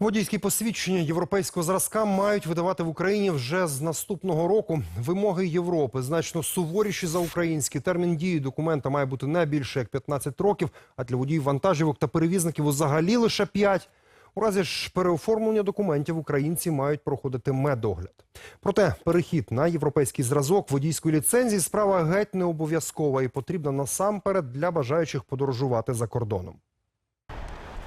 Водійські посвідчення європейського зразка мають видавати в Україні вже з наступного року. Вимоги Європи значно суворіші за українські. Термін дії документа має бути не більше як 15 років, а для водіїв вантажівок та перевізників взагалі лише 5. У разі ж переоформлення документів українці мають проходити медогляд. Проте перехід на європейський зразок водійської ліцензії справа геть не обов'язкова і потрібна насамперед для бажаючих подорожувати за кордоном.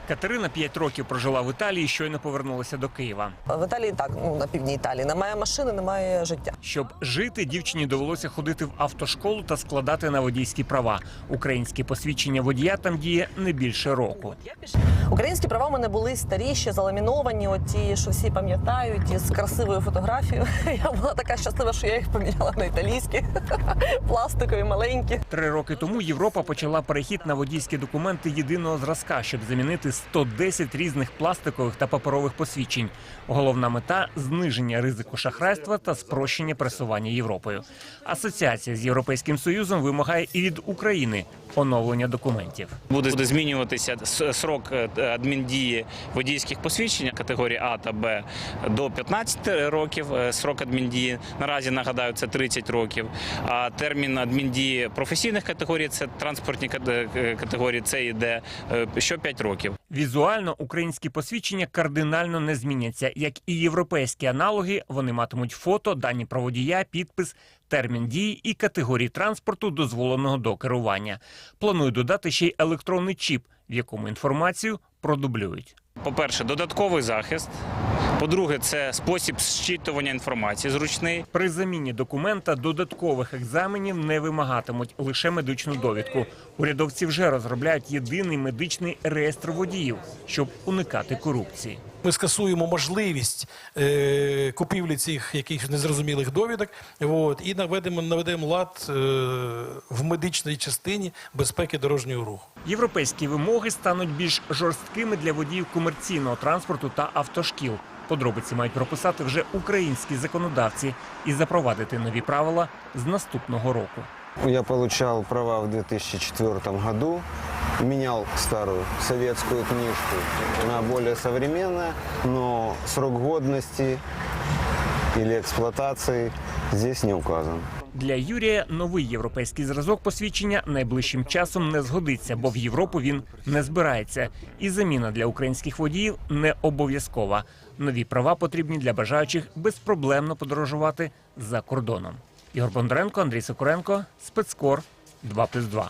Катерина 5 років прожила в Італії, щойно повернулася до Києва. В Італії так, ну на півдні Італії. Немає машини, немає життя. Щоб жити, дівчині довелося ходити в автошколу та складати на водійські права. Українське посвідчення водія там діє не більше року. Українські права в мене були старі, ще заламіновані, оті, що всі пам'ятають, із красивою фотографією. Я була така щаслива, що я їх поміняла на італійські, пластикові, маленькі. Три роки тому Європа почала перехід на водійські документи єдиного зразка, щоб замінити 110 різних пластикових та паперових посвідчень. Головна мета зниження ризику шахрайства та спрощення пересування Європою. Асоціація з європейським союзом вимагає і від України оновлення документів. Буде змінюватися срок е, адміндії водійських посвідчень категорії А та Б до 15 років. е, Срок адміндії наразі нагадаю це 30 років. А термін адміндії професійних категорій це транспортні е, категорії С і Д е, що 5 років. Візуально українські посвідчення кардинально не зміняться. Як і європейські аналоги, вони матимуть фото, дані про водія, підпис, термін дії і категорії транспорту, дозволеного до керування. Планую додати ще й електронний чіп, в якому інформацію продублюють. По-перше, додатковий захист. По-друге, це спосіб зчитування інформації зручний. При заміні документа додаткових екзаменів не вимагатимуть лише медичну довідку. Урядовці вже розробляють єдиний медичний реєстр водіїв, щоб уникати корупції. Ми скасуємо можливість е, купівлі цих якихось незрозумілих довідок. От, і наведемо наведемо лад е, в медичній частині безпеки дорожнього руху. Європейські вимоги стануть більш жорсткими для водіїв комерційного транспорту та автошкіл. Подробиці мають прописати вже українські законодавці і запровадити нові правила з наступного року. Я получал права в 2004 году, менял старую советскую книжку на более современную, но срок годности или эксплуатации здесь не указан. Для Юрія новий європейський зразок посвідчення найближчим часом не згодиться, бо в Європу він не збирається. І заміна для українських водіїв не обов'язкова. Нові права потрібні для бажаючих безпроблемно подорожувати за кордоном. Ігор Бондаренко, Андрій Сокуренко, спецкор 2+,2.